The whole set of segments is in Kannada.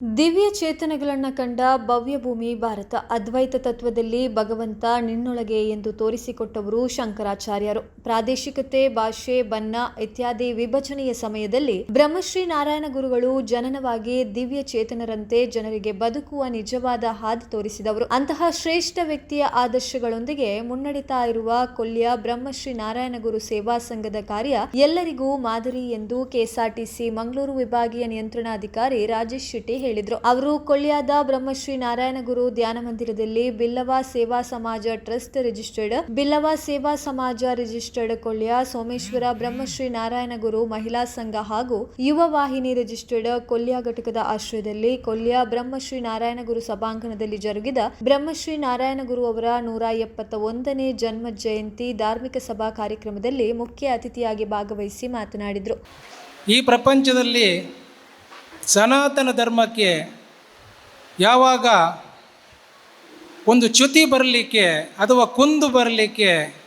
ದಿವ್ಯ ಚೇತನಗಳನ್ನು ಕಂಡ ಭವ್ಯ ಭೂಮಿ ಭಾರತ ಅದ್ವೈತ ತತ್ವದಲ್ಲಿ ಭಗವಂತ ನಿನ್ನೊಳಗೆ ಎಂದು ತೋರಿಸಿಕೊಟ್ಟವರು ಶಂಕರಾಚಾರ್ಯರು. ಪ್ರಾದೇಶಿಕತೆ, ಭಾಷೆ, ಬಣ್ಣ ಇತ್ಯಾದಿ ವಿಭಜನೆಯ ಸಮಯದಲ್ಲಿ ಬ್ರಹ್ಮಶ್ರೀ ನಾರಾಯಣ ಗುರುಗಳು ಜನನವಾಗಿ ದಿವ್ಯ ಚೇತನರಂತೆ ಜನರಿಗೆ ಬದುಕುವ ನಿಜವಾದ ಹಾದಿ ತೋರಿಸಿದವರು. ಅಂತಹ ಶ್ರೇಷ್ಠ ವ್ಯಕ್ತಿಯ ಆದರ್ಶಗಳೊಂದಿಗೆ ಮುನ್ನಡೆತಾ ಇರುವ ಕೊಲ್ಯ ಬ್ರಹ್ಮಶ್ರೀ ನಾರಾಯಣ ಗುರು ಸೇವಾ ಸಂಘದ ಕಾರ್ಯ ಎಲ್ಲರಿಗೂ ಮಾದರಿ ಎಂದು ಕೆಎಸ್ಆರ್ಟಿಸಿ ಮಂಗಳೂರು ವಿಭಾಗೀಯ ನಿಯಂತ್ರಣಾಧಿಕಾರಿ ರಾಜೇಶ್ ಶೆಟ್ಟಿ ಹೇಳಿದ್ರು. ಅವರು ಕೊಳ್ಳಿಯಾದ ಬ್ರಹ್ಮಶ್ರೀ ನಾರಾಯಣ ಗುರು ಧ್ಯಾನ ಮಂದಿರದಲ್ಲಿ ಬಿಲ್ಲವ ಸೇವಾ ಸಮಾಜ ಟ್ರಸ್ಟ್ ರಿಜಿಸ್ಟರ್ಡ್, ಬಿಲ್ಲವ ಸೇವಾ ಸಮಾಜ ರಿಜಿಸ್ಟರ್ಡ್ ಕೊಳ್ಳಿಯ ಸೋಮೇಶ್ವರ ಬ್ರಹ್ಮಶ್ರೀ ನಾರಾಯಣ ಗುರು ಮಹಿಳಾ ಸಂಘ ಹಾಗೂ ಯುವ ವಾಹಿನಿ ರಿಜಿಸ್ಟರ್ಡ್ ಕೊಲ್ಯ ಘಟಕದ ಆಶ್ರಯದಲ್ಲಿ ಕೊಲ್ಯ ಬ್ರಹ್ಮಶ್ರೀ ನಾರಾಯಣ ಗುರು ಸಭಾಂಗಣದಲ್ಲಿ ಜರುಗಿದ ಬ್ರಹ್ಮಶ್ರೀ ನಾರಾಯಣ ಗುರು ಅವರ ನೂರ ಎಪ್ಪತ್ತ ಒಂದನೇ ಜನ್ಮ ಜಯಂತಿ ಧಾರ್ಮಿಕ ಸಭಾ ಕಾರ್ಯಕ್ರಮದಲ್ಲಿ ಮುಖ್ಯ ಅತಿಥಿಯಾಗಿ ಭಾಗವಹಿಸಿ ಮಾತನಾಡಿದರು. ಈ ಪ್ರಪಂಚದಲ್ಲಿ ಸನಾತನ ಧರ್ಮಕ್ಕೆ ಯಾವಾಗ ಒಂದು ಚ್ಯುತಿ ಬರಲಿಕ್ಕೆ ಅಥವಾ ಕುಂದು ಬರಲಿಕ್ಕೆ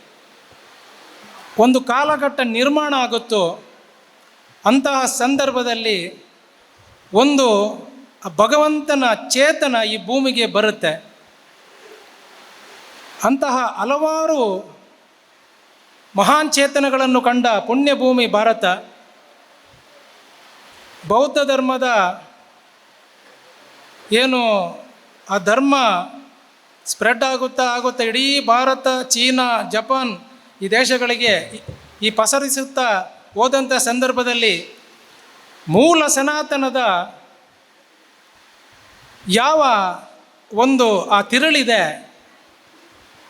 ಒಂದು ಕಾಲಘಟ್ಟ ನಿರ್ಮಾಣ ಆಗುತ್ತೋ ಅಂತಹ ಸಂದರ್ಭದಲ್ಲಿ ಒಂದು ಭಗವಂತನ ಚೇತನ ಈ ಭೂಮಿಗೆ ಬರುತ್ತೆ. ಅಂತಹ ಹಲವಾರು ಮಹಾನ್ ಚೇತನಗಳನ್ನು ಕಂಡ ಪುಣ್ಯಭೂಮಿ ಭಾರತ. ಬೌದ್ಧ ಧರ್ಮದ ಏನು ಆ ಧರ್ಮ ಸ್ಪ್ರೆಡ್ ಆಗುತ್ತಾ ಆಗುತ್ತಾ ಇಡೀ ಭಾರತ, ಚೀನಾ, ಜಪಾನ್ ಈ ದೇಶಗಳಿಗೆ ಈ- ಪಸರಿಸುತ್ತಾ ಹೋದಂಥ ಸಂದರ್ಭದಲ್ಲಿ ಮೂಲ ಸನಾತನದ ಯಾವ ಒಂದು ಆ ತಿರುಳಿದೆ,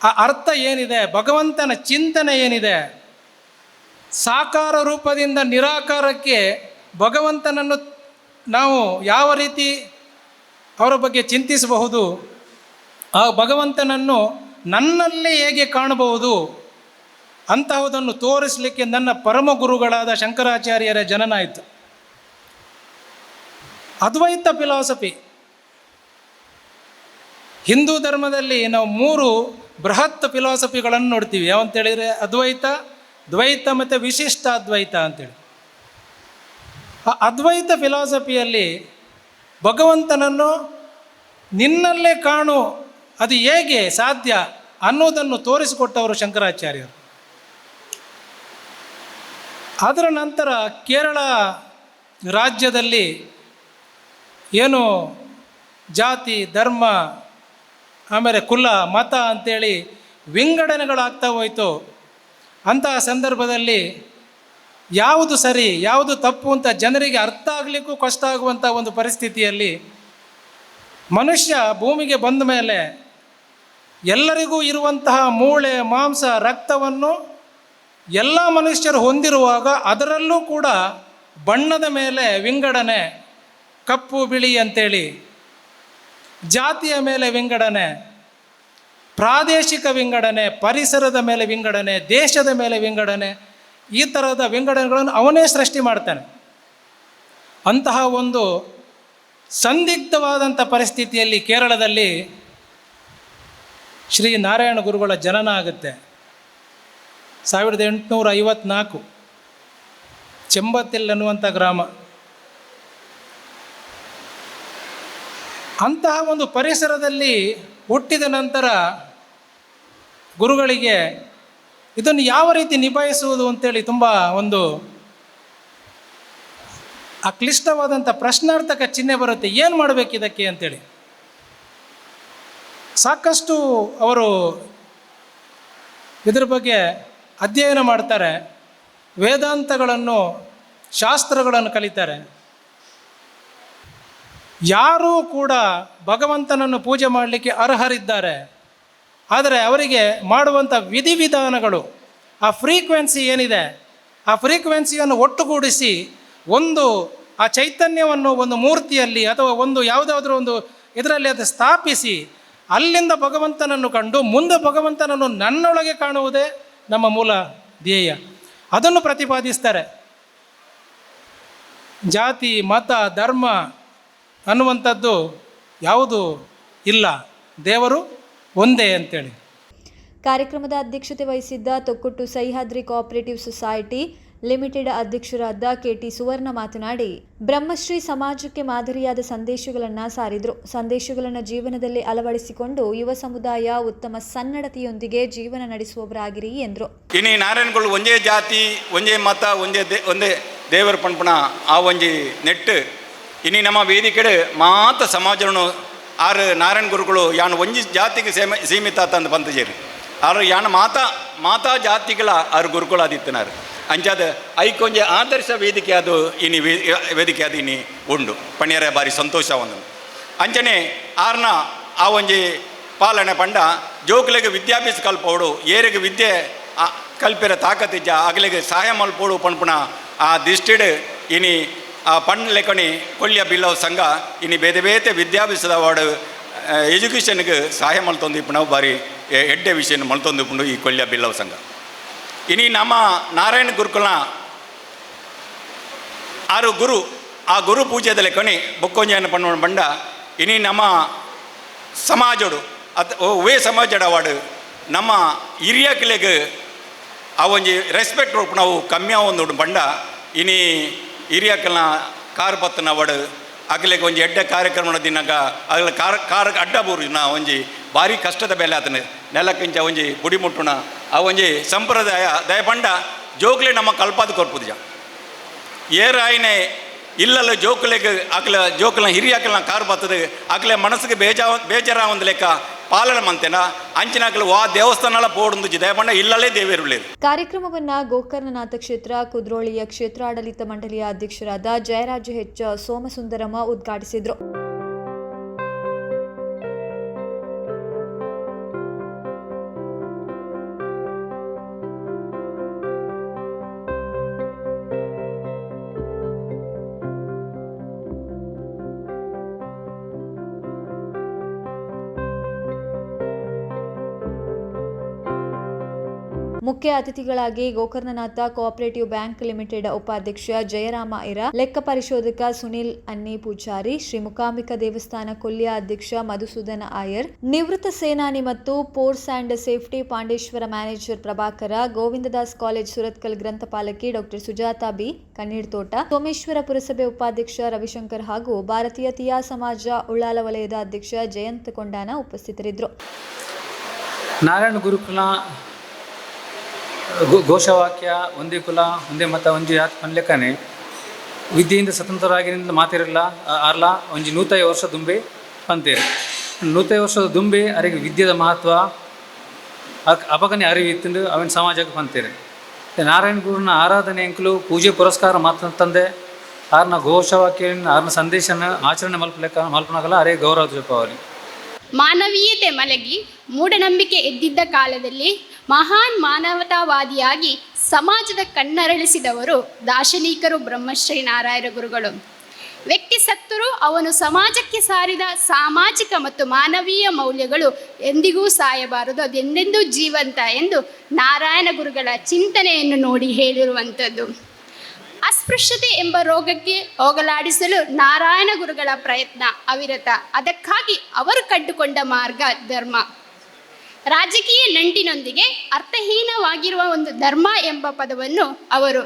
ಆ ಅರ್ಥ ಏನಿದೆ, ಭಗವಂತನ ಚಿಂತನೆ ಏನಿದೆ, ಸಾಕಾರ ರೂಪದಿಂದ ನಿರಾಕಾರಕ್ಕೆ ಭಗವಂತನನ್ನು ನಾವು ಯಾವ ರೀತಿ ಅವರ ಬಗ್ಗೆ ಚಿಂತಿಸಬಹುದು, ಆ ಭಗವಂತನನ್ನು ನನ್ನಲ್ಲೇ ಹೇಗೆ ಕಾಣಬಹುದು ಅಂತಹುದನ್ನು ತೋರಿಸಲಿಕ್ಕೆ ನನ್ನ ಪರಮ ಗುರುಗಳಾದ ಶಂಕರಾಚಾರ್ಯರ ಜನನ ಆಯಿತು. ಅದ್ವೈತ ಫಿಲಾಸಫಿ. ಹಿಂದೂ ಧರ್ಮದಲ್ಲಿ ನಾವು ಮೂರು ಬೃಹತ್ ಫಿಲಾಸಫಿಗಳನ್ನು ನೋಡ್ತೀವಿ. ಯಾವಂತೇಳಿದರೆ ಅದ್ವೈತ, ದ್ವೈತ ಮತ್ತು ವಿಶಿಷ್ಟ ಅದ್ವೈತ ಅಂತೇಳಿ. ಆ ಅದ್ವೈತ ಫಿಲಾಸಫಿಯಲ್ಲಿ ಭಗವಂತನನ್ನು ನಿನ್ನಲ್ಲೇ ಕಾಣು, ಅದು ಹೇಗೆ ಸಾಧ್ಯ ಅನ್ನೋದನ್ನು ತೋರಿಸಿಕೊಟ್ಟವರು ಶಂಕರಾಚಾರ್ಯರು. ಅದರ ನಂತರ ಕೇರಳ ರಾಜ್ಯದಲ್ಲಿ ಏನು ಜಾತಿ, ಧರ್ಮ, ಆಮೇಲೆ ಕುಲ, ಮತ ಅಂಥೇಳಿ ವಿಂಗಡಣೆಗಳಾಗ್ತಾ ಹೋಯಿತು. ಅಂತಹ ಸಂದರ್ಭದಲ್ಲಿ ಯಾವುದು ಸರಿ, ಯಾವುದು ತಪ್ಪು ಅಂತ ಜನರಿಗೆ ಅರ್ಥ ಆಗಲಿಕ್ಕೂ ಕಷ್ಟ ಆಗುವಂಥ ಒಂದು ಪರಿಸ್ಥಿತಿಯಲ್ಲಿ ಮನುಷ್ಯ ಭೂಮಿಗೆ ಬಂದ ಮೇಲೆ ಎಲ್ಲರಿಗೂ ಇರುವಂತಹ ಮೂಳೆ, ಮಾಂಸ, ರಕ್ತವನ್ನು ಎಲ್ಲ ಮನುಷ್ಯರು ಹೊಂದಿರುವಾಗ ಅದರಲ್ಲೂ ಕೂಡ ಬಣ್ಣದ ಮೇಲೆ ವಿಂಗಡಣೆ, ಕಪ್ಪು, ಬಿಳಿ ಅಂತೇಳಿ, ಜಾತಿಯ ಮೇಲೆ ವಿಂಗಡಣೆ, ಪ್ರಾದೇಶಿಕ ವಿಂಗಡಣೆ, ಪರಿಸರದ ಮೇಲೆ ವಿಂಗಡಣೆ, ದೇಶದ ಮೇಲೆ ವಿಂಗಡಣೆ ಈ ಥರದ ವಿಂಗಡಣೆಗಳನ್ನು ಅವನೇ ಸೃಷ್ಟಿ ಮಾಡ್ತಾನೆ. ಅಂತಹ ಒಂದು ಸಂದಿಗ್ಧವಾದಂಥ ಪರಿಸ್ಥಿತಿಯಲ್ಲಿ ಕೇರಳದಲ್ಲಿ ಶ್ರೀ ನಾರಾಯಣ ಗುರುಗಳ ಜನನ ಆಗುತ್ತೆ. ಸಾವಿರದ ಎಂಟುನೂರ ಐವತ್ನಾಲ್ಕು ಚೆಂಬತ್ತಿಲ್ ಅನ್ನುವಂಥ ಗ್ರಾಮ. ಅಂತಹ ಒಂದು ಪರಿಸರದಲ್ಲಿ ಹುಟ್ಟಿದ ನಂತರ ಗುರುಗಳಿಗೆ ಇದನ್ನು ಯಾವ ರೀತಿ ನಿಭಾಯಿಸುವುದು ಅಂತೇಳಿ ತುಂಬ ಒಂದು ಆ ಕ್ಲಿಷ್ಟವಾದಂಥ ಪ್ರಶ್ನಾರ್ಥಕ ಚಿಹ್ನೆ ಬರುತ್ತೆ. ಏನು ಮಾಡಬೇಕು ಇದಕ್ಕೆ ಅಂತೇಳಿ? ಸಾಕಷ್ಟು ಅವರು ಇದ್ರ ಬಗ್ಗೆ ಅಧ್ಯಯನ ಮಾಡ್ತಾರೆ. ವೇದಾಂತಗಳನ್ನು, ಶಾಸ್ತ್ರಗಳನ್ನು ಕಲಿತಾರೆ. ಯಾರೂ ಕೂಡ ಭಗವಂತನನ್ನು ಪೂಜೆ ಮಾಡಲಿಕ್ಕೆ ಅರ್ಹರಿದ್ದಾರೆ. ಆದರೆ ಅವರಿಗೆ ಮಾಡುವಂಥ ವಿಧಿವಿಧಾನಗಳು ಆ ಫ್ರೀಕ್ವೆನ್ಸಿ ಏನಿದೆ, ಆ ಫ್ರೀಕ್ವೆನ್ಸಿಯನ್ನು ಒಟ್ಟುಗೂಡಿಸಿ ಒಂದು ಆ ಚೈತನ್ಯವನ್ನು ಒಂದು ಮೂರ್ತಿಯಲ್ಲಿ ಅಥವಾ ಒಂದು ಯಾವುದಾದ್ರೂ ಒಂದು ಇದರಲ್ಲಿ ಅದು ಸ್ಥಾಪಿಸಿ ಅಲ್ಲಿಂದ ಭಗವಂತನನ್ನು ಕಂಡು ಮುಂದೆ ಭಗವಂತನನ್ನು ನನ್ನೊಳಗೆ ಕಾಣುವುದೇ ನಮ್ಮ ಮೂಲ ಧ್ಯೇಯ. ಅದನ್ನು ಪ್ರತಿಪಾದಿಸ್ತಾರೆ. ಜಾತಿ, ಮತ, ಧರ್ಮ ಅನ್ನುವಂಥದ್ದು ಯಾವುದು ಇಲ್ಲ. ದೇವರು ಒಂದೇ ಅಂತೇಳಿ. ಕಾರ್ಯಕ್ರಮದ ಅಧ್ಯಕ್ಷತೆ ವಹಿಸಿದ್ದ Thokkottu Sahyadri cooperative society limited ಅಧ್ಯಕ್ಷರಾದ ಕೆಟಿ ಸುವರ್ಣ ಮಾತನಾಡಿ, ಬ್ರಹ್ಮಶ್ರೀ ಸಮಾಜಕ್ಕೆ ಮಾದರಿಯಾದ ಸಂದೇಶಗಳನ್ನು ಸಾರಿದ್ರು. ಸಂದೇಶಗಳನ್ನು ಜೀವನದಲ್ಲಿ ಅಳವಡಿಸಿಕೊಂಡು ಯುವ ಸಮುದಾಯ ಉತ್ತಮ ಸನ್ನಡತೆಯೊಂದಿಗೆ ಜೀವನ ನಡೆಸುವವರಾಗಿರಿ ಎಂದರು. ಇನಿ ನಾರಾಯಣಗಳು ಒಂದೇ ಜಾತಿ, ಒಂದೇ ಮತ, ಒಂದೇ ದೇ, ಒಂದೇ ದೇವರ ಪಂಪಣ ಆ ಒಂಜಿ ನೆಟ್ಟು. ಇನಿ ನಮ್ಮ ವೇದಿಕೆಡೆ ಮಾತ ಸಮಾಜವನ್ನು ಆರು ನಾರಾಯಣ ಗುರುಗಳು ಯಾನು ಒಂಜಿ ಜಾತಿಗೆ ಸೇಮ, ಸೀಮಿತ ತಂದು ಬಂತಜೇರಿ ಆರು ಯಾನ ಮಾತಾ ಮಾತಾ ಜಾತಿಗಳ ಆರು ಗುರುಗಳು ಆದಿತ್ತನಾರು ಅಂಚಾದ ಐಕೊಂಜಿ ಆದರ್ಶ ವೇದಿಕೆ ಅದು ಇನಿ ವೇದಿಕೆ ಅದು ಇನಿ ಉಂಡು. ಪಣ್ಯರ ಬಾರಿ ಸಂತೋಷ ಒಂದು. ಅಂಚನೆ ಆರ್ನ ಆ ಒಂಜಿ ಪಾಲನೆ ಪಂಡ ಜೋಕುಲೆಗೆ ವಿದ್ಯಾಭ್ಯಾಸ ಕಲ್ಪೋಡು, ಏರಿಗೆ ವಿದ್ಯೆ ಕಲ್ಪಿರ ತಾಕತ್ತಿಜ್ಜ ಆಗಲಿಗೆ ಸಹಾಯ ಮಲ್ಪೋಡು ಪಣ್ಪುಣ ಆ ದಿಷ್ಟಿಡ್ ಇನಿ ಆ ಪಣ್ ಲೆಕ್ಕಣಿ ಕೊಲ್ಯ ಬಿಲ್ಲವ ಸಂಘ ಇನಿ ಬೇತೆ ಬೇತೆ ವಿದ್ಯಾಭ್ಯಾಸದ ಎಜುಕೇಷನ್ಗೆ ಸಹಾಯ ಮಲ್ತೊಂದು ಇಪ್ಪು ನಾವು ಬಾರಿ ಎಡ್ಡೆ ವಿಷಯ ಮಲ್ತೊಂದು ಇಪ್ಪುಂಡು ಈ ಕೊಲ್ಯ ಬಿಲ್ಲವ ಸಂಘ. ಇನಿ ನಮ್ಮ ನಾರಾಯಣ ಗುರುಕುಲ ಆರು ಗುರು, ಆ ಗುರು ಪೂಜೆದಲ್ಲಿ ಕೊನೆ ಬೊಕ್ಕೊಂಜನ ಪಣ್ಣ ಬಂಡ, ಇನಿ ನಮ್ಮ ಸಮಾಜಡು, ಅತ್ ಒವೇ ಸಮಾಜಡ ಅವಾರ್ಡ್, ನಮ್ಮ ಹಿರಿಯ ಕಿಲೆಗೆ ಆ ಒಂಜಿ ರೆಸ್ಪೆಕ್ಟ್ ರೂಪ ನಾವು ಕಮ್ಮಿ ಒಂದು ಬಂಡ, ಇನಿ ಹಿರಿಯ ಕಿಲ್ನ ಕಾರ್ ಪತ್ತನ ಅವಾರ್ಡ್ ಅಗಲಿಗೆ ಒಂಜಿ ಎಡ್ಡೆ ಕಾರ್ಯಕ್ರಮ ದಿನಾಗ ಅಗಲ ಕಾರ್ ಕಾರ್ ಅಡ್ಡ ಬೂರು ನಾ ಒಂಜಿ ಭಾರಿ ಕಷ್ಟದ ಬೆಲೆ ಆತನ. ನೆಲಕ್ಕಿಂಚ ಒಂಜಿ ಬುಡಿ ಮುಟ್ಟುಣ, ಆ ಒಂಜಿ ಸಂಪ್ರದಾಯ, ದಯಪಂಡ ಜೋಕ್ಲೆ ನಮ್ಮ ಕಲ್ಪಾದ ಕೊರ್ಪುದ ಏರ್ ಆಯ್ನೆ ಇಲ್ಲಲ್ಲ ಜೋಕುಲೆಗೆ ಆಕಲ ಜೋಕ್ಲ ಹಿರಿಯ ಆಕಲ ಕಾರು ಬರ್ತದೆ ಅಕ್ಲೆ ಮನಸ್ಸಿಗೆ ಬೇಜಾ, ಬೇಜಾರ ಒಂದು ಲೆಕ್ಕ ಪಾಲನೆ ಮಂತೆನ, ಅಂಚಿನಾಕಲು ವಾ ದೇವಸ್ಥಾನ ಪೋಡುಂದು ದಯಪಂಡ ಇಲ್ಲಲ್ಲೇ ದೇವೇರುಳ್ಳೇದು. ಕಾರ್ಯಕ್ರಮವನ್ನ ಗೋಕರ್ಣನಾಥ ಕ್ಷೇತ್ರ, ಕುದ್ರೋಳಿಯ ಕ್ಷೇತ್ರಾಡಳಿತ ಮಂಡಳಿಯ ಅಧ್ಯಕ್ಷರಾದ ಜಯರಾಜ ಹೆಚ್ ಸೋಮಸುಂದರಮ್ಮ ಉದ್ಘಾಟಿಸಿದ್ರು. ಮುಖ್ಯ ಅತಿಥಿಗಳಾಗಿ ಗೋಕರ್ಣನಾಥ ಕೋಆಪರೇಟಿವ್ ಬ್ಯಾಂಕ್ ಲಿಮಿಟೆಡ್ ಉಪಾಧ್ಯಕ್ಷ ಜಯರಾಮ ಇರ, ಲೆಕ್ಕ ಪರಿಶೋಧಕ ಸುನಿಲ್ ಅನ್ನಿ ಪೂಜಾರಿ ಶ್ರೀ ಮುಕಾಂಬಿಕಾ ದೇವಸ್ಥಾನ ಕೊಲ್ಲಿಯ ಅಧ್ಯಕ್ಷ ಮಧುಸೂದನ ಆಯರ್, ನಿವೃತ್ತ ಸೇನಾನಿ ಮತ್ತು ports and safety Pandeshwar manager Prabhakara, Govindadas college Surathkal ಗ್ರಂಥಪಾಲಕಿ doctor Sujatha B ಕಣ್ಣೀರ್ ತೋಟ ಸೋಮೇಶ್ವರ ಪುರಸಭೆ ಉಪಾಧ್ಯಕ್ಷ ರವಿಶಂಕರ್ ಹಾಗೂ ಭಾರತೀಯ ತಿಯಾ ಸಮಾಜ ಉಳ್ಳಾಲ ವಲಯದ ಅಧ್ಯಕ್ಷ ಜಯಂತ್ ಕೊಂಡಾನ ಉಪಸ್ಥಿತರಿದ್ದರು. ನಾರಾಯಣ ಗುರುಕುಲ ಘೋಷವಾಕ್ಯ, ಒಂದೇ ಕುಲ, ಒಂದೇ ಮತ ಒಂಜಿ ಜಾತಿ ಪನ್ಲೆಕ್ಕನೆ ವಿದ್ಯೆಯಿಂದ ಸ್ವತಂತ್ರರಾಗಿನಿಂದ ಮಾತಿರಲ್ಲ ಅರ್ಲ ಒಂಜಿ ನೂತೈ ವರ್ಷ ದುಂಬೆ ಪಂತೇರು. ನೂತೈ ವರ್ಷದ ದುಂಬೆ ಅರಿಗೆ ವಿದ್ಯೆದ ಮಹತ್ವ ಅಪಗನೆ ಅರಿವಿತ್ತಂದು ಅವನ ಸಮಾಜಕ್ಕೆ ಪಂತೇರು. ನಾರಾಯಣ ಗುರುನ ಆರಾಧನೆ ಅಂಕಲು ಪೂಜೆ ಪುರಸ್ಕಾರ ಮಾತ್ರ ತಂದೆ. ಆರ್ನ ಘೋಷವಾಕ್ಯ ಆರ್ನ ಸಂದೇಶನ ಆಚರಣೆ ಮಲ್ಪಲೆಕ್ಕ ಮಲ್ಪನಾಗಲ್ಲ ಅರೇ ಗೌರವ ಮಾನವೀಯತೆ ಮಲಗಿ ಮೂಢನಂಬಿಕೆ ಎದ್ದಿದ್ದ ಕಾಲದಲ್ಲಿ ಮಹಾನ್ ಮಾನವತಾವಾದಿಯಾಗಿ ಸಮಾಜದ ಕಣ್ಣರಳಿಸಿದವರು ದಾರ್ಶನಿಕರು, ಬ್ರಹ್ಮಶ್ರೀ ನಾರಾಯಣ ಗುರುಗಳು. ವ್ಯಕ್ತಿ ಸತ್ತರೂ ಅವನು ಸಮಾಜಕ್ಕೆ ಸಾರಿದ ಸಾಮಾಜಿಕ ಮತ್ತು ಮಾನವೀಯ ಮೌಲ್ಯಗಳು ಎಂದಿಗೂ ಸಾಯಬಾರದು. ಅದೆಂದೆಂದೂ ಜೀವಂತ ಎಂದು ನಾರಾಯಣ ಗುರುಗಳ ಚಿಂತನೆಯನ್ನು ನೋಡಿ ಹೇಳಿರುವಂಥದ್ದು. ಅಸ್ಪೃಶ್ಯತೆ ಎಂಬ ರೋಗಕ್ಕೆ ಹೋಗಲಾಡಿಸಲು ನಾರಾಯಣ ಗುರುಗಳ ಪ್ರಯತ್ನ ಅವಿರತ. ಅದಕ್ಕಾಗಿ ಅವರು ಕಂಡುಕೊಂಡ ಮಾರ್ಗ ಧರ್ಮ. ರಾಜಕೀಯ ನಂಟಿನೊಂದಿಗೆ ಅರ್ಥಹೀನವಾಗಿರುವ ಒಂದು ಧರ್ಮ ಎಂಬ ಪದವನ್ನು ಅವರು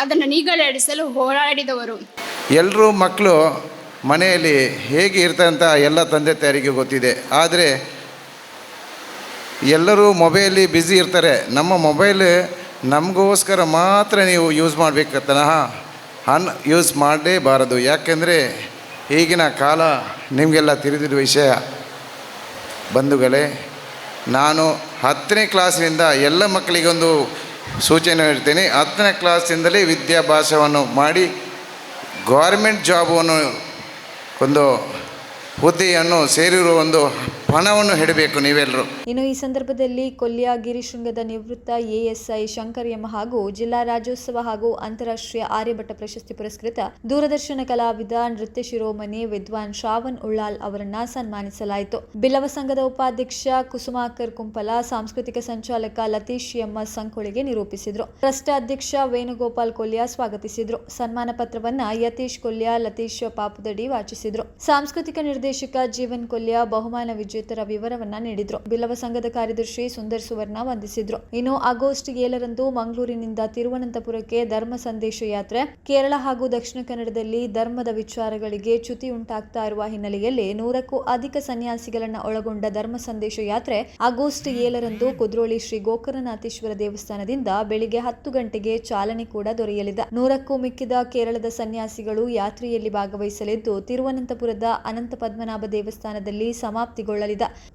ಅದನ್ನು ನೀಗಲಾಡಿಸಲು ಹೋರಾಡಿದವರು. ಎಲ್ಲರೂ ಮಕ್ಕಳು ಮನೆಯಲ್ಲಿ ಹೇಗೆ ಇರ್ತಂತ ಎಲ್ಲ ತಂದೆ ತಾಯಿಗೆ ಗೊತ್ತಿದೆ. ಆದರೆ ಎಲ್ಲರೂ ಮೊಬೈಲಿ ಬ್ಯುಸಿ ಇರ್ತಾರೆ. ನಮ್ಮ ಮೊಬೈಲ್ ನಮಗೋಸ್ಕರ ಮಾತ್ರ ನೀವು ಯೂಸ್ ಮಾಡಬೇಕತ್ತನಹ ಅನ್ ಯೂಸ್ ಮಾಡಲೇಬಾರದು ಯಾಕೆಂದರೆ ಈಗಿನ ಕಾಲ ನಿಮಗೆಲ್ಲ ತಿಳಿದಿರುವ ವಿಷಯ ಬಂಧುಗಳೇ ನಾನು ಹತ್ತನೇ ಕ್ಲಾಸಿನಿಂದ ಎಲ್ಲ ಮಕ್ಕಳಿಗೊಂದು ಸೂಚನೆ ಇರ್ತೇನೆ ಹತ್ತನೇ ಕ್ಲಾಸಿಂದಲೇ ವಿದ್ಯಾಭ್ಯಾಸವನ್ನು ಮಾಡಿ ಗೌರ್ಮೆಂಟ್ ಜಾಬನ್ನು ಒಂದು ಹುದ್ದೆಯನ್ನು ಸೇರಿರುವ ಒಂದು ಹಣವನ್ನು ಹಿಡಬೇಕು ನೀವೆಲ್ಲರೂ ಇನ್ನು ಈ ಸಂದರ್ಭದಲ್ಲಿ ಕೊಲ್ಲಿಯ ಗಿರಿಶೃಂಗದ ನಿವೃತ್ತ ಎಎಸ್ಐ ಶಂಕರ್ ಎಂ ಹಾಗೂ ಜಿಲ್ಲಾ ರಾಜ್ಯೋತ್ಸವ ಹಾಗೂ ಅಂತಾರಾಷ್ಟ್ರೀಯ ಆರ್ಯಭಟ್ಟ ಪ್ರಶಸ್ತಿ ಪುರಸ್ಕೃತ ದೂರದರ್ಶನ ಕಲಾವಿದ, ನೃತ್ಯ ಶಿರೋಮಣಿ ವಿದ್ವಾನ್ ಶ್ರಾವಣ್ ಉಳ್ಳಾಲ್ ಅವರನ್ನ ಸನ್ಮಾನಿಸಲಾಯಿತು. ಬಿಲ್ಲವ ಸಂಘದ ಉಪಾಧ್ಯಕ್ಷ ಕುಸುಮಾಕರ್ ಕುಂಪಲ, ಸಾಂಸ್ಕೃತಿಕ ಸಂಚಾಲಕ ಲತೀಶ್ ಎಂ ಸಂಕೊಳಿಗೆ ನಿರೂಪಿಸಿದ್ರು. ಟ್ರಸ್ಟ್ ಅಧ್ಯಕ್ಷ ವೇಣುಗೋಪಾಲ್ ಕೊಲ್ಯಾ ಸ್ವಾಗತಿಸಿದ್ರು. ಸನ್ಮಾನ ಪತ್ರವನ್ನ ಯತೀಶ್ ಕೊಲ್ಯ ಲತೀಶ್ ಪಾಪುದಡಿ ವಾಚಿಸಿದ್ರು. ಸಾಂಸ್ಕೃತಿಕ ನಿರ್ದೇಶಕ ಜೀವನ್ ಕೊಲ್ಯ ಬಹುಮಾನ ವಿಜೇತ ಮತ್ತಿತರ ವಿವರವನ್ನ ನೀಡಿದ್ರು. ಬಿಲವ ಸಂಘದ ಕಾರ್ಯದರ್ಶಿ ಸುಂದರ್ ಸುವರ್ಣ ವಂದಿಸಿದ್ರು. ಇನ್ನು ಆಗಸ್ಟ್ ಏಳರಂದು ಮಂಗಳೂರಿನಿಂದ ತಿರುವನಂತಪುರಕ್ಕೆ ಧರ್ಮ ಸಂದೇಶ ಯಾತ್ರೆ. ಕೇರಳ ಹಾಗೂ ದಕ್ಷಿಣ ಕನ್ನಡದಲ್ಲಿ ಧರ್ಮದ ವಿಚಾರಗಳಿಗೆ ಚ್ಯುತಿ ಉಂಟಾಗ್ತಾ ಇರುವ ಹಿನ್ನೆಲೆಯಲ್ಲಿ ನೂರಕ್ಕೂ ಅಧಿಕ ಸನ್ಯಾಸಿಗಳನ್ನ ಒಳಗೊಂಡ ಧರ್ಮ ಸಂದೇಶ ಯಾತ್ರೆ ಆಗಸ್ಟ್ ಏಳರಂದು ಕುದ್ರೋಳಿ ಶ್ರೀ ಗೋಕರ್ಣನಾಥೇಶ್ವರ ದೇವಸ್ಥಾನದಿಂದ ಬೆಳಿಗ್ಗೆ ಹತ್ತು ಗಂಟೆಗೆ ಚಾಲನೆ ಕೂಡ ದೊರೆಯಲಿದೆ. ನೂರಕ್ಕೂ ಮಿಕ್ಕಿದ ಕೇರಳದ ಸನ್ಯಾಸಿಗಳು ಯಾತ್ರೆಯಲ್ಲಿ ಭಾಗವಹಿಸಲಿದ್ದು, ತಿರುವನಂತಪುರದ ಅನಂತ ಪದ್ಮನಾಭ ದೇವಸ್ಥಾನದಲ್ಲಿ ಸಮಾಪ್ತಿಗೊಳ್ಳಲಿದೆ.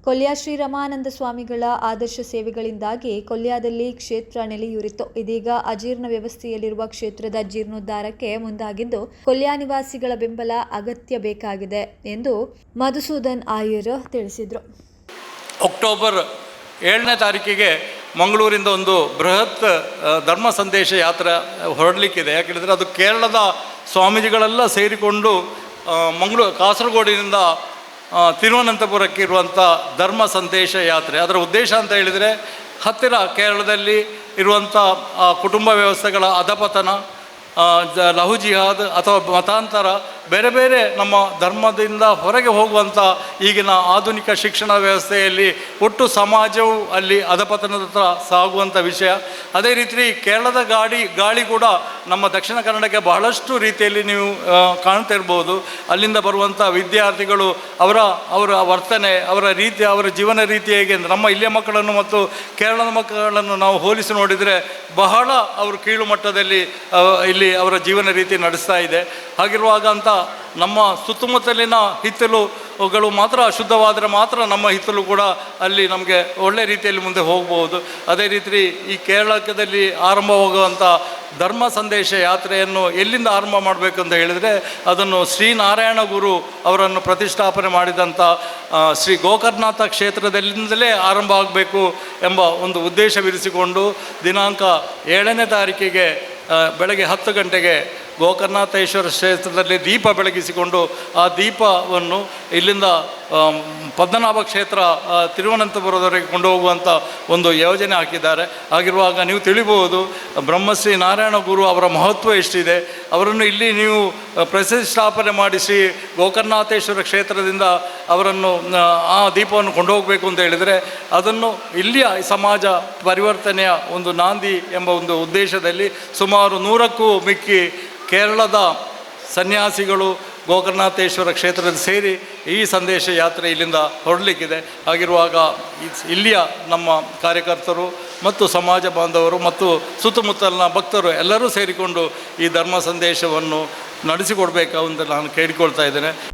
ಕೊಲ್ಯ ಶ್ರೀ ರಮಾನಂದ ಸ್ವಾಮಿಗಳ ಆದರ್ಶ ಸೇವೆಗಳಿಂದಾಗಿ ಕೊಲ್ಯಾದಲ್ಲಿ ಕ್ಷೇತ್ರ ನೆಲೆಯೂರಿತು ಇದೀಗ ಅಜೀರ್ಣ ವ್ಯವಸ್ಥೆಯಲ್ಲಿರುವ ಕ್ಷೇತ್ರದ ಜೀರ್ಣೋದ್ಧಾರಕ್ಕೆ ಮುಂದಾಗಿದ್ದು ಕೊಲ್ಯಾ ನಿವಾಸಿಗಳ ಬೆಂಬಲ ಅಗತ್ಯ ಬೇಕಾಗಿದೆ ಎಂದು ಮಧುಸೂದನ್ ಆಯರ್ ತಿಳಿಸಿದರು. ಅಕ್ಟೋಬರ್ ಏಳನೇ ತಾರೀಕಿಗೆ ಮಂಗಳೂರಿಂದ ಒಂದು ಬೃಹತ್ ಧರ್ಮ ಸಂದೇಶ ಯಾತ್ರೆ ಹೊರಡಲಿಕ್ಕಿದೆ. ಯಾಕೆಂದರೆ ಅದು ಕೇರಳದ ಸ್ವಾಮೀಜಿಗಳೆಲ್ಲ ಸೇರಿಕೊಂಡು ಮಂಗಳೂರು ಕಾಸರಗೋಡಿನಿಂದ ತಿರುವನಂತಪುರಕ್ಕೆ ಇರುವಂಥ ಧರ್ಮ ಸಂದೇಶ ಯಾತ್ರೆ. ಅದರ ಉದ್ದೇಶ ಅಂತ ಹೇಳಿದರೆ, ಹತ್ತಿರ ಕೇರಳದಲ್ಲಿ ಇರುವಂಥ ಕುಟುಂಬ ವ್ಯವಸ್ಥೆಗಳ ಅಧಪತನ ಲಹು ಜಿಹಾದ್ ಅಥವಾ ಮತಾಂತರ ಬೇರೆ ಬೇರೆ ನಮ್ಮ ಧರ್ಮದಿಂದ ಹೊರಗೆ ಹೋಗುವಂಥ ಈಗಿನ ಆಧುನಿಕ ಶಿಕ್ಷಣ ವ್ಯವಸ್ಥೆಯಲ್ಲಿ ಒಟ್ಟು ಸಮಾಜವು ಅಲ್ಲಿ ಅಧಪತನದತ್ತ ಸಾಗುವಂಥ ವಿಷಯ. ಅದೇ ರೀತಿ ಕೇರಳದ ಗಾಡಿ ಗಾಳಿ ಕೂಡ ನಮ್ಮ ದಕ್ಷಿಣ ಕನ್ನಡಕ್ಕೆ ಬಹಳಷ್ಟು ರೀತಿಯಲ್ಲಿ ನೀವು ಕಾಣ್ತಾ ಇರ್ಬೋದು. ಅಲ್ಲಿಂದ ಬರುವಂಥ ವಿದ್ಯಾರ್ಥಿಗಳು ಅವರ ಅವರ ವರ್ತನೆ ಅವರ ರೀತಿ ಅವರ ಜೀವನ ರೀತಿ ಹೇಗೆ ನಮ್ಮ ಇಲ್ಲಿಯ ಮಕ್ಕಳನ್ನು ಮತ್ತು ಕೇರಳದ ಮಕ್ಕಳನ್ನು ನಾವು ಹೋಲಿಸಿ ನೋಡಿದರೆ ಬಹಳ ಅವರು ಕೀಳು ಮಟ್ಟದಲ್ಲಿ ಆ, ಇಲ್ಲಿ ಅವರ ಜೀವನ ರೀತಿ ನಡೆಸ್ತಾ ಇದೆ. ಹಾಗಿರುವಾಗ ಅಂತ ನಮ್ಮ ಸುತ್ತಮುತ್ತಲಿನ ಹಿತ್ತಲುಗಳು ಮಾತ್ರ ಶುದ್ಧವಾದರೆ ಮಾತ್ರ ನಮ್ಮ ಹಿತ್ತಲು ಕೂಡ ಅಲ್ಲಿ ನಮಗೆ ಒಳ್ಳೆ ರೀತಿಯಲ್ಲಿ ಮುಂದೆ ಹೋಗಬಹುದು ಅದೇ ರೀತಿ ಈ ಕೇರಳದಲ್ಲಿ ಆರಂಭವಾಗುವಂಥ ಧರ್ಮ ಸಂದೇಶ ಯಾತ್ರೆಯನ್ನು ಎಲ್ಲಿಂದ ಆರಂಭ ಮಾಡಬೇಕು ಅಂತ ಹೇಳಿದರೆ ಅದನ್ನು ಶ್ರೀನಾರಾಯಣ ಗುರು ಅವರನ್ನು ಪ್ರತಿಷ್ಠಾಪನೆ ಮಾಡಿದಂಥ ಶ್ರೀ ಗೋಕರ್ನಾಥ ಕ್ಷೇತ್ರದಲ್ಲಿಂದಲೇ ಆರಂಭ ಆಗಬೇಕು ಎಂಬ ಒಂದು ಉದ್ದೇಶವಿರಿಸಿಕೊಂಡು ದಿನಾಂಕ ಏಳನೇ ತಾರೀಕಿಗೆ ಬೆಳಗ್ಗೆ ಹತ್ತು ಗಂಟೆಗೆ ಗೋಕರ್ಣನಾಥೇಶ್ವರ ಕ್ಷೇತ್ರದಲ್ಲಿ ದೀಪ ಬೆಳಗಿಸಿಕೊಂಡು ಆ ದೀಪವನ್ನು ಇಲ್ಲಿಂದ ಪದ್ಮನಾಭ ಕ್ಷೇತ್ರ ತಿರುವನಂತಪುರದವರೆಗೆ ಕೊಂಡೋಗುವಂಥ ಒಂದು ಯೋಜನೆ ಹಾಕಿದ್ದಾರೆ. ಆಗಿರುವಾಗ ನೀವು ತಿಳಿಬಹುದು ಬ್ರಹ್ಮಶ್ರೀ ನಾರಾಯಣ ಗುರು ಅವರ ಮಹತ್ವ ಎಷ್ಟಿದೆ. ಅವರನ್ನು ಇಲ್ಲಿ ನೀವು ಪ್ರತಿಷ್ಠಾಪನೆ ಮಾಡಿಸಿ ಗೋಕರ್ಣನಾಥೇಶ್ವರ ಕ್ಷೇತ್ರದಿಂದ ಅವರನ್ನು ಆ, ಆ ದೀಪವನ್ನು ಕೊಂಡೋಗಬೇಕು ಅಂತ ಹೇಳಿದರೆ ಅದನ್ನು ಇಲ್ಲಿಯ ಸಮಾಜ ಪರಿವರ್ತನೆಯ ಒಂದು ನಾಂದಿ ಎಂಬ ಒಂದು ಉದ್ದೇಶದಲ್ಲಿ ಸುಮಾರು ನೂರಕ್ಕೂ ಮಿಕ್ಕಿ ಕೇರಳದ ಸನ್ಯಾಸಿಗಳು ಗೋಕರ್ಣಾಥೇಶ್ವರ ಕ್ಷೇತ್ರದಲ್ಲಿ ಸೇರಿ ಈ ಸಂದೇಶ ಯಾತ್ರೆ ಇಲ್ಲಿಂದ ಹೊರಡಲಿಕ್ಕಿದೆ. ಹಾಗಿರುವಾಗ ಇಲ್ಲಿಯ ನಮ್ಮ ಕಾರ್ಯಕರ್ತರು ಮತ್ತು ಸಮಾಜ ಬಾಂಧವರು ಮತ್ತು ಸುತ್ತಮುತ್ತಲಿನ ಭಕ್ತರು ಎಲ್ಲರೂ ಸೇರಿಕೊಂಡು ಈ ಧರ್ಮ ಸಂದೇಶವನ್ನು ನಡೆಸಿಕೊಡ್ಬೇಕು ಅಂತ ನಾನು ಕೇಳಿಕೊಳ್ತಾ ಇದ್ದೇನೆ.